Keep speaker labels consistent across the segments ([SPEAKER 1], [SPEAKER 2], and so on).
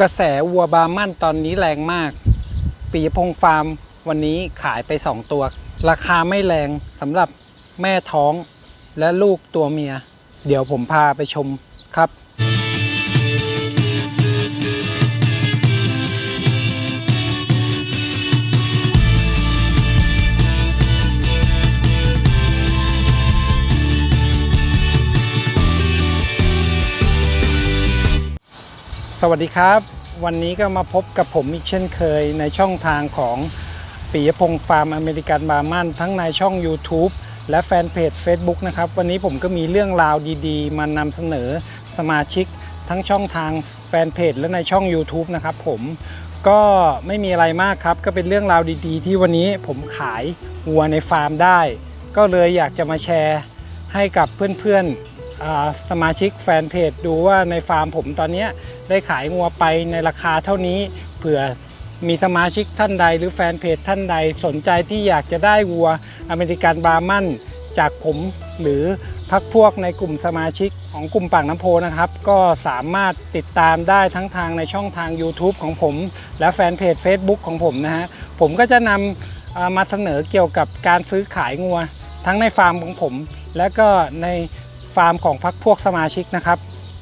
[SPEAKER 1] กระแสวัวบาร์มั่นตอนนี้แรงมาก ปีพงฟาร์มวันนี้ขายไป 2 ตัว ราคาไม่แรงสำหรับแม่ท้องและลูกตัวเมีย เดี๋ยวผมพาไปชมครับ สวัสดีครับ วันนี้ก็มาพบกับผมอีกเช่นเคยในช่องทางของปียพงษ์ฟาร์มอเมริกันบาร์มันทั้งในช่อง YouTube และแฟนเพจ Facebook นะครับ วันนี้ผมก็มีเรื่องราวดีๆ มานำเสนอสมาชิกทั้งช่องทางแฟนเพจและในช่อง YouTube นะครับผมก็ไม่มีอะไรมากครับ ก็เป็นเรื่องราวดีๆ ที่วันนี้ผมขายวัวในฟาร์มได้ ก็เลยอยากจะมาแชร์ให้กับเพื่อนๆสมาชิกแฟนเพจดูว่าในฟาร์มผมตอนเนี้ย ได้ขายงัวไปในราคาเท่านี้เผื่อมีสมาชิกท่านใดหรือแฟนเพจท่านใดสนใจที่อยากจะได้วัวอเมริกันบาร์มันจากผมหรือพักพวกในกลุ่มสมาชิกของกลุ่มปากน้ำโพนะครับ ก็สามารถติดตามได้ทั้งทางในช่องทาง YouTube ของผม และแฟนเพจ Facebook ของผมนะฮะผมก็จะนำมาเสนอเกี่ยวกับการซื้อขายงัว ทั้งในฟาร์มของผม และก็ในฟาร์มของพักพวกสมาชิกนะครับ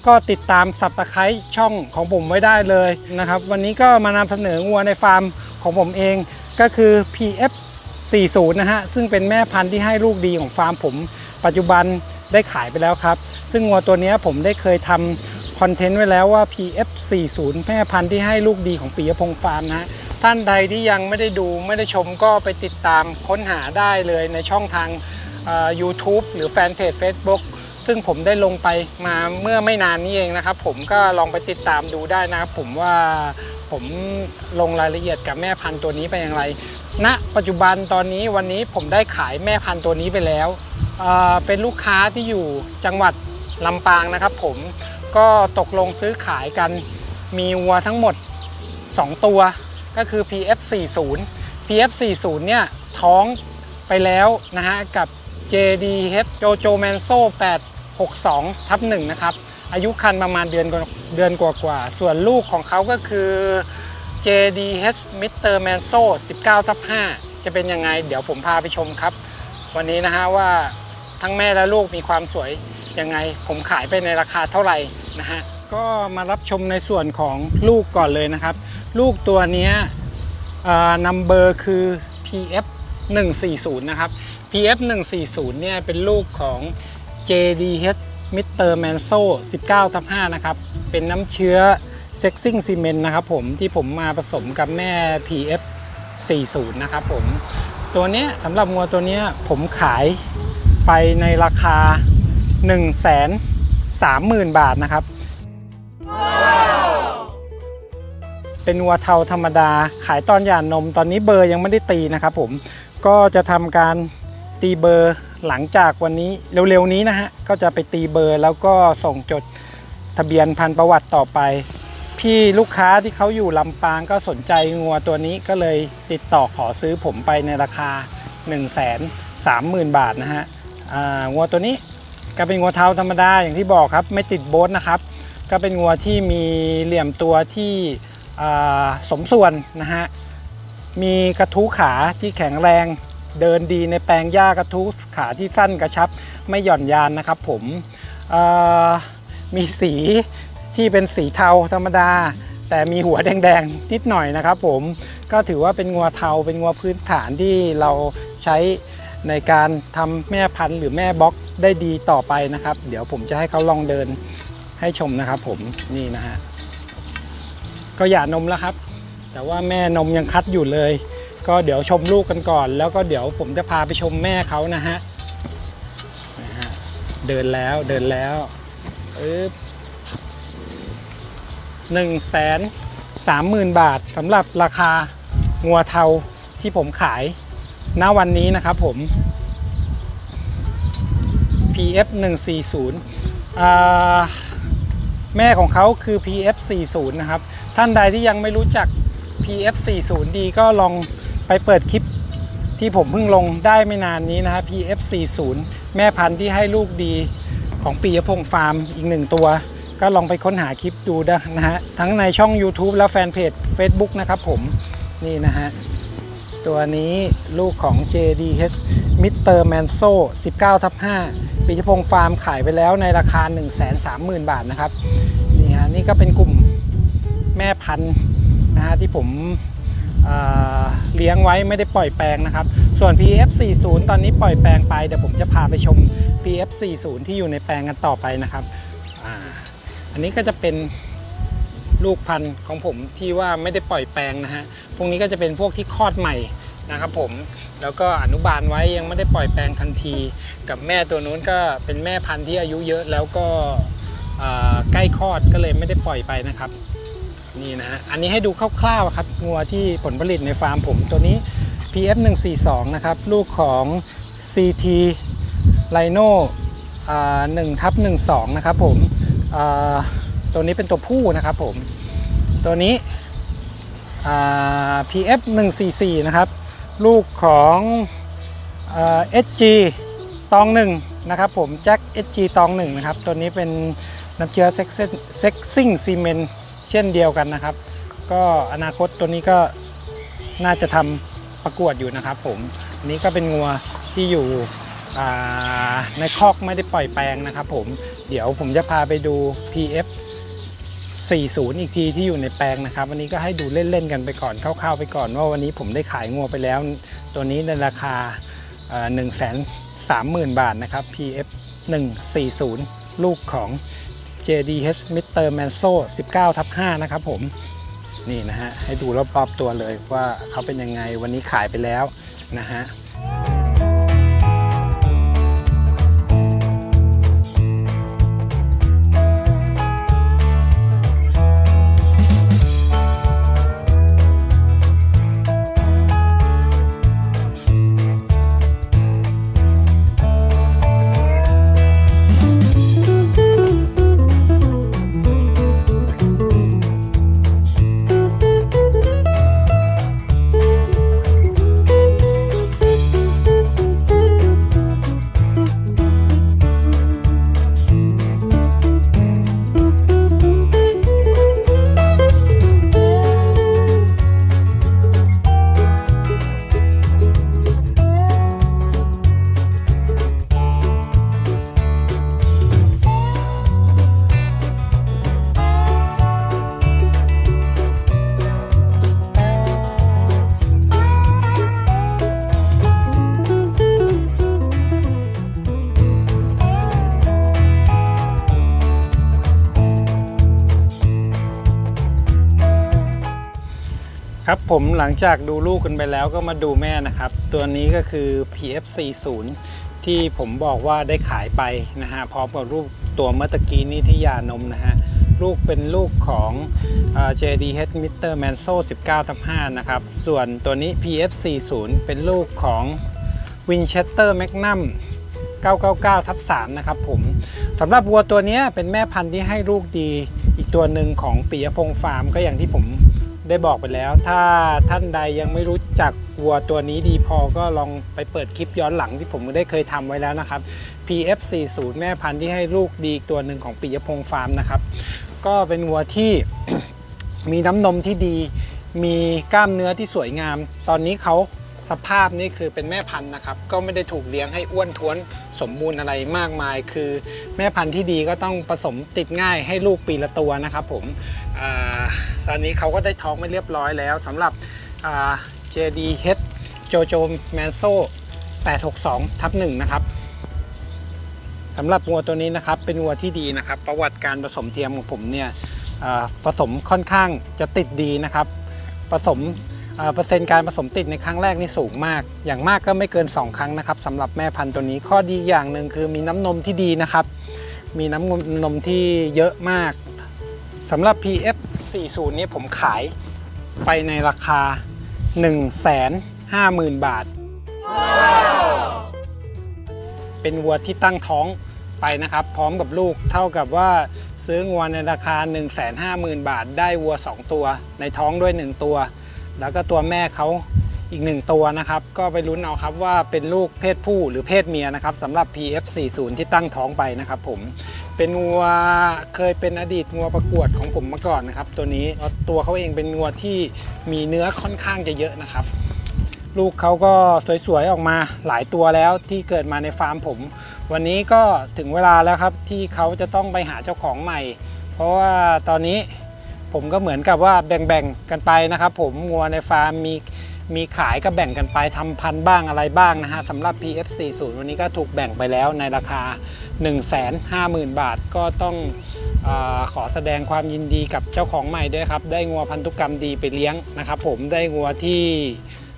[SPEAKER 1] ก็ติดตามสับตะไคร้ช่องของผมไว้ได้เลยนะครับ วันนี้ก็มานำเสนองัวในฟาร์มของผมเองก็คือ PF 40 นะฮะ ซึ่งเป็นแม่พันธุ์ที่ให้ลูกดีของฟาร์มผม ปัจจุบันได้ขายไปแล้วครับ ซึ่งงัวตัวนี้ผมได้เคยทำคอนเทนต์ไว้แล้วว่า PF 40 แม่พันธุ์ที่ให้ลูกดีของปียพงษ์ฟาร์มนะท่านใดที่ยังไม่ได้ดูไม่ได้ชมก็ไปติดตามค้นหาได้เลยในช่องทาง YouTube หรือแฟนเพจ Facebook ซึ่งผมได้ลงไปมาเมื่อไม่นานนี้เองนะครับ ผมก็ลองไปติดตามดูได้นะครับ ผมว่าผมลงรายละเอียดกับแม่พันธุ์ตัวนี้ไปอย่างไรณปัจจุบันตอนนี้วันนี้ผมได้ขายแม่พันธุ์ตัวนี้ไปแล้วเเป็นลูกค้าที่อยู่จังหวัดลำปางนะครับ ผมก็ตกลงซื้อขายกันมีวัวทั้งหมด 2 ตัวก็คือ PF 40 PF 40 เนี่ยท้องไปแล้วนะฮะกับ JDH Jojo Manso 62ทับ1นะครับอายุคันประมาณเดือนกว่าเดือนกว่าๆ ส่วนลูกของเขาก็คือ JDH Mr. Manso 19ทับ5จะเป็นยังไง เดี๋ยวผมพาไปชมครับ วันนี้นะฮะว่าทั้งแม่และลูกมีความสวยยังไง ผมขายไปในราคาเท่าไหร่นะฮะก็มารับชมในส่วนของลูกก่อนเลยนะครับ ลูกตัวนี้นัมเบอร์คือ PF 140 นะครับ PF 140เนี่ยเป็นลูกของ JDH Mr. Manso 19ทับ5นะครับ เป็นน้ำเชื้อ Sexing Cement นต์นะครับผมที่ผมมาผสมกับแม่ PF 40 นะครับผม ตัวนี้สำหรับงัวตัวนี้ผมขายไปในราคา 1 3 0 0 0 0 บาทนะครับ เป็นวัวเทาธรรมดาขายตอนหย่านนมตอนนี้เบอร์ยังไม่ได้ตีนะครับผม ก็จะทำการตีเบอร์ หลังจากวันนี้เร็วๆนี้นะฮะก็จะไปตีเบอร์แล้วก็ส่งจดทะเบียนพันประวัติต่อไป พี่ลูกค้าที่เขาอยู่ลำปางก็สนใจงัวตัวนี้ก็เลยติดต่อขอซื้อผมไปในราคา 1 3 0 0 0 0 บาทนะฮะงัวตัวนี้ก็เป็นงัวเท้าธรรมดาอย่างที่บอกครับ ไม่ติดโบทนะครับ ก็เป็นงัวที่มีเหลี่ยมตัวที่สมส่วนนะฮะมีกระทู้ขาที่แข็งแรง เดินดีในแปลงหญ้ากระทู้ขาที่สั้นกระชับไม่หย่อนยานนะครับ ผมมีสีที่เป็นสีเทาธรรมดา แต่มีหัวแดงๆนิดหน่อยนะครับ ผมก็ถือว่าเป็นงัวเทาเป็นงัวพื้นฐานที่เราใช้ในการทำแม่พันธุ์หรือแม่บล็อกได้ดีต่อไปนะครับ เดี๋ยวผมจะให้เขาลองเดินให้ชมนะครับ ผมนี่นะฮะก็หย่านมแล้วครับ แต่ว่าแม่นมยังคัดอยู่เลย ก็เดี๋ยวชมลูกกันก่อน แล้วก็เดี๋ยวผมจะพาไปชมแม่เขานะฮะเดินแล้วเดินแล้วหนึ่งแสนสามหมื่นบาทสำหรับราคางัวเทาที่ผมขายณวันนี้นะครับผม PF 140อ่าแม่ของเขาคือ PF 40นะครับ ท่านใดที่ยังไม่รู้จัก PF 40ดีก็ลอง ไปเปิดคลิปที่ผมเพิ่งลงได้ไม่นานนี้นะฮะ PF 40 แม่พันธุ์ที่ให้ลูกดีของปียพงฟาร์มอีกหนึ่งตัว ก็ลองไปค้นหาคลิปดูนะนะฮะ ทั้งในช่อง YouTube และแฟนเพจ Facebook นะครับผมนี่นะฮะ ตัวนี้ลูกของ JDH Mr. Manso 19ทับ5ปีชพงฟาร์มขายไปแล้วในราคา 130,000 บาทนะครับนี่ฮะนี่ก็เป็นกลุ่มแม่พันธุ์นะฮะที่ผม เลี้ยงไว้ไม่ได้ปล่อยแปลงนะครับ ส่วน PF40 ตอนนี้ปล่อยแปลงไปเดี๋ยวผมจะพาไปชม PF40 ที่อยู่ในแปลงกันต่อไปนะครับออันนี้ก็จะเป็นลูกพันธุ์ของผมที่ว่าไม่ได้ปล่อยแปลงนะฮะ พวกนี้ก็จะเป็นพวกที่คลอดใหม่นะครับผม แล้วก็อนุบาลไว้ยังไม่ได้ปล่อยแปลงทันที กับแม่ตัวนู้นก็เป็นแม่พันธุ์ที่อายุเยอะแล้วก็ใกล้คลอดก็เลยไม่ได้ปล่อยไปนะครับ นี่นะฮะ อันนี้ให้ดูคร่าวๆครับงัวที่ผลผลิตในฟาร์มผมตัวนี้ PF 142นะครับ ลูกของ CT Rhino อ่า1ทับ12นะครับผมตัวนี้เป็นตัวผู้นะครับผม ตัวนี้อ่า PF 144นะครับ ลูกของอ SG ตองหนึ่งนะครับผมแจ็ค SG ตองหนึ่งนะครับ ตัวนี้เป็นน้ำเชื้อเซ็กซิ่งซีเมน เช่นเดียวกันนะครับ ก็อนาคตตัวนี้ก็น่าจะทำประกวดอยู่นะครับ ผมนนี้ก็เป็นงัวที่อยู่ในคอกไม่ได้ปล่อยแปลงนะครับ ผมเดี๋ยวผมจะพาไปดู PF 40 อีกทีที่อยู่ในแปลงนะครับ วันนี้ก็ให้ดูเล่นๆกันไปก่อนคร่าวๆไปก่อนว่าวันนี้ผมได้ขายงัวไปแล้ว ตัวนี้ในราคา1นึ่งแสนสามหมื่นบาทนะครับ PF 140 ลูกของ JDH Mr. Manso 19ทับ5นะครับผมนี่นะฮะให้ดูรอบๆตัวเลยว่าเขาเป็นยังไงวันนี้ขายไปแล้วนะฮะ ครับผมหลังจากดูลูกกันไปแล้วก็มาดูแม่นะครับ ตัวนี้ก็คือ PF40 ที่ผมบอกว่าได้ขายไปนะฮะพร้อมกับลูกตัวเมื่อตะกี้นี้ที่ยานมนะฮะลูกเป็นลูกของเอ่อ JDH Mr. Manso 19ทับ5นะครับ ส่วนตัวนี้ PF40 เป็นลูกของ Winchester Magnum 999ทับ3นะครับผมสำหรับวัวตัวนี้เป็นแม่พันธุ์ที่ให้ลูกดีอีกตัวหนึ่งของปิยพงษ์ฟาร์มก็อย่างที่ผม ได้บอกไปแล้ว ถ้าท่านใดยังไม่รู้จักวัวตัวนี้ดีพอก็ลองไปเปิดคลิปย้อนหลังที่ผมได้เคยทำไว้แล้วนะครับ PF40 แม่พันธุ์ที่ให้ลูกดีตัวหนึ่งของปิยพงษ์ฟาร์มนะครับ ก็เป็นวัวที่มีน้ำนมที่ดี มีกล้ามเนื้อที่สวยงาม ตอนนี้เขา สภาพนี่คือเป็นแม่พันธุ์นะครับ ก็ไม่ได้ถูกเลี้ยงให้อ้วนท้วนสมบูรณ์อะไรมากมาย คือแม่พันธุ์ที่ดีก็ต้องผสมติดง่ายให้ลูกปีละตัวนะครับผมอตอนนี้เขาก็ได้ท้องไม่เรียบร้อยแล้วสำหรับ JDH Jojo Manso 862ทับ1นะครับสำหรับวัวตัวนี้นะครับเป็นวัวที่ดีนะครับ ประวัติการผสมเทียมของผมเนี่ยผสมค่อนข้างจะติดดีนะครับ ผสม เอ่อเปอร์เซ็นต์การผสมติดในครั้งแรกนี่สูงมาก อย่างมากก็ไม่เกิน 2 ครั้งนะครับสำหรับแม่พันธุ์ตัวนี้ข้อดีอย่างหนึ่งคือมีน้ำนมที่ดีนะครับ มีน้ำนมที่เยอะมากสำหรับ PF 40นี่ผมขายไปในราคา 1 5 0 0 0 0 บาท เป็นวัวที่ตั้งท้องไปนะครับ พร้อมกับลูกเท่ากับว่าซื้อวัวในราคา 1 5 0 0 0 0 บาท ได้วัว 2 ตัว ในท้องด้วย 1 ตัว แล้วก็ตัวแม่เขาอีกหนึ่งตัวนะครับ ก็ไปลุ้นเอาครับว่าเป็นลูกเพศผู้หรือเพศเมียนะครับสำหรับ PF40 ที่ตั้งท้องไปนะครับผมเป็นงัวเคยเป็นอดีตงัวประกวดของผมมาก่อนนะครับ ตัวนี้ตัวเขาเองเป็นงัวที่มีเนื้อค่อนข้างจะเยอะนะครับ ลูกเขาก็สวยๆออกมาหลายตัวแล้วที่เกิดมาในฟาร์มผม วันนี้ก็ถึงเวลาแล้วครับที่เขาจะต้องไปหาเจ้าของใหม่ เพราะว่าตอนนี้ ผมก็เหมือนกับว่าแบ่งๆกันไปนะครับ ผมงัวในฟาร์มมีมีขายก็แบ่งกันไปทำพันธุ์บ้างอะไรบ้างนะฮะสำหรับ PF40 วันนี้ก็ถูกแบ่งไปแล้วในราคา 150,000 บาทก็ต้องอขอแสดงความยินดีกับเจ้าของใหม่ด้วยครับ ได้งัวพันธุกรรมดีไปเลี้ยงนะครับ ผมได้งัวที่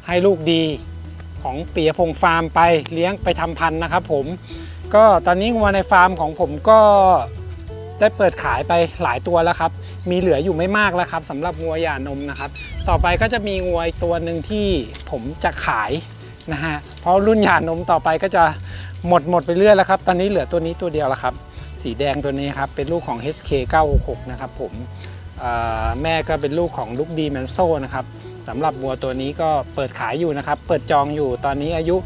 [SPEAKER 1] ให้ลูกดีของเปียพงฟาร์มไปเลี้ยงไปทำพันธุ์นะครับ ผมก็ตอนนี้งัวในฟาร์มของผมก็ ได้เปิดขายไปหลายตัวแล้วครับ มีเหลืออยู่ไม่มากแล้วครับสำหรับงัวหย่านมนะครับ ต่อไปก็จะมีงัวอีกตัวหนึ่งที่ผมจะขายนะฮะเพราะรุ่นหย่านมต่อไปก็จะหมดหมดไปเรื่อยแล้วครับ ตอนนี้เหลือตัวนี้ตัวเดียวแล้วครับ สีแดงตัวนี้ครับเป็นลูกของ HK 966นะครับผมแม่ก็เป็นลูกของลูกดีแมนโซนะครับสำหรับวัวตัวนี้ก็เปิดขายอยู่นะครับ เปิดจองอยู่ตอนนี้อายุ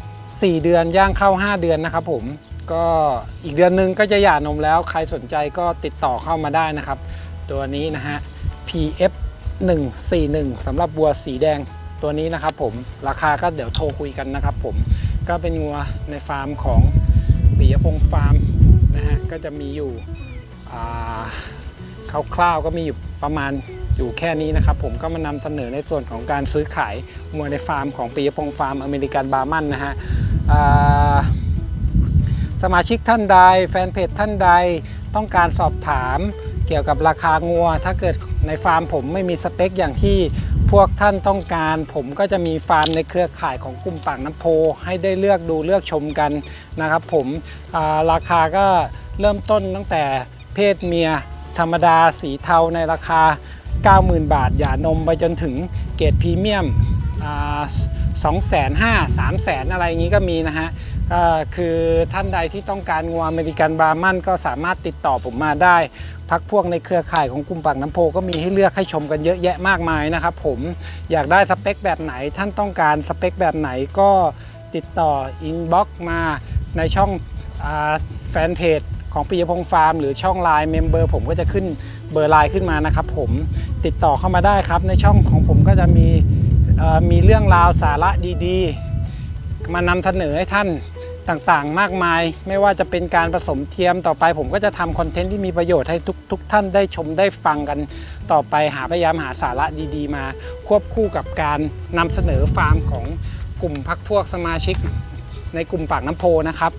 [SPEAKER 1] 4 เดือนย่างเข้า 5 เดือนนะครับผม ก็อีกเดือนหนึงก็จะหย่านมแล้ว ใครสนใจก็ติดต่อเข้ามาได้นะครับ ตัวนี้นะฮะ PF 141สำหรับวัวสีแดงตัวนี้นะครับผมราคาก็เดี๋ยวโทรคุยกันนะครับผมก็เป็นงัวในฟาร์มของปิยพงษ์ฟาร์มนะฮะก็จะมีอยู่คร่าวๆก็มีอยู่ประมาณอยู่แค่นี้นะครับผมก็มานำเสนอในส่วนของการซื้อขายงัวในฟาร์มของปิยพงษ์ฟาร์มอเมริกันบาร์มันนะฮะ สมาชิกท่านใด แฟนเพจท่านใดต้องการสอบถามเกี่ยวกับราคางัว ถ้าเกิดในฟาร์มผมไม่มีสเปคอย่างที่พวกท่านต้องการ ผมก็จะมีฟาร์มในเครือข่ายของกลุ่มปากน้ำโพ ให้ได้เลือกดูเลือกชมกันนะครับ ผมาราคาก็เริ่มต้นตั้งแต่เพศเมีย ธรรมดาสีเทาในราคา 90,000 บาทหย่านมไปจนถึงเกรดพรีเมียม สองแสนห้าสามแสนอะไรอย่างนี้ก็มีนะฮะก็คือท่านใดที่ต้องการงัวอเมริกันบรามันก็สามารถติดต่อผมมาได้ พักพวกในเครือข่ายของกลุ่มปากน้ำโพก็มีให้เลือกให้ชมกันเยอะแยะมากมายนะครับผมอยากได้สเปคแบบไหน ท่านต้องการสเปคแบบไหนก็ติดต่ออินบ็อกมาในช่องอแฟนเพจของปิยพงษ์ฟาร์มหรือช่องไลน์เมมเบอร์ผมก็จะขึ้นเบอร์ไลน์ขึ้นมานะครับผมติดต่อเข้ามาได้ครับในช่องของผมก็จะมี มีเรื่องราวสาระดีๆ มานำเสนอให้ท่านต่างๆ มากมาย ไม่ว่าจะเป็นการผสมเทียมต่อไป ผมก็จะทำคอนเทนต์ที่มีประโยชน์ให้ทุกทกท่านได้ชมได้ฟังกันต่อไปหาพยายามหาสาระดีๆ มา ควบคู่กับการนำเสนอฟาร์มของกลุ่มพักพวกสมาชิก ในกลุ่มปากน้ำโพนะครับ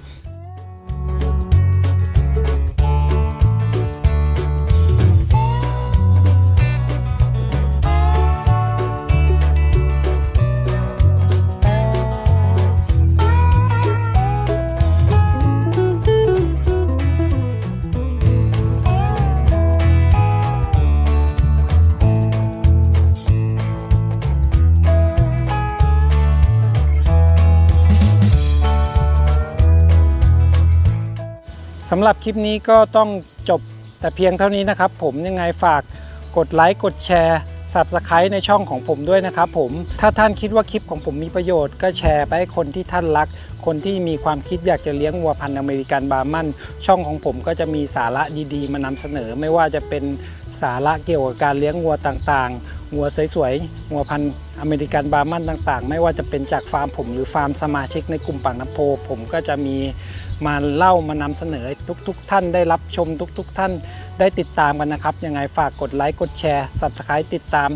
[SPEAKER 1] สำหรับคลิปนี้ก็ต้องจบแต่เพียงเท่านี้นะครับ ผมยังไงฝากกดไลค์กดแชร์ Subscribe ในช่องของผมด้วยนะครับผม ถ้าท่านคิดว่าคลิปของผมมีประโยชน์ ก็แชร์ไปให้คนที่ท่านรัก คนที่มีความคิดอยากจะเลี้ยงวัวพันธุ์อเมริกันบาร์มันช่องของผมก็จะมีสาระดีๆ มานำเสนอ ไม่ว่าจะเป็นสาระเกี่ยวกับการเลี้ยงวัวต่างๆ วัวสวยๆวัวพันธุ์อเมริกันบาร์มันต่างๆ ไม่ว่าจะเป็นจากฟาร์มผมหรือฟาร์มสมาชิกในกลุ่มปากน้ำโพ ผมก็จะมีมาเล่ามานำเสนอทุกๆทท่านได้รับชมทุก ๆ ท่านได้ติดตามกันนะครับ ยังไงฝากกดไลค์กดแชร์ Subscribe ติดตาม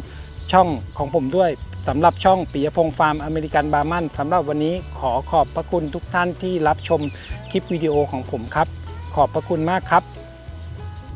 [SPEAKER 1] ช่องของผมด้วยสำหรับช่องปิยพงษ์ฟาร์มอเมริกันบาร์มันสำหรับวันนี้ขอขอบพระคุณทุกท่านที่รับชมคลิปวิดีโอของผมครับ ขอบพระคุณมากครับ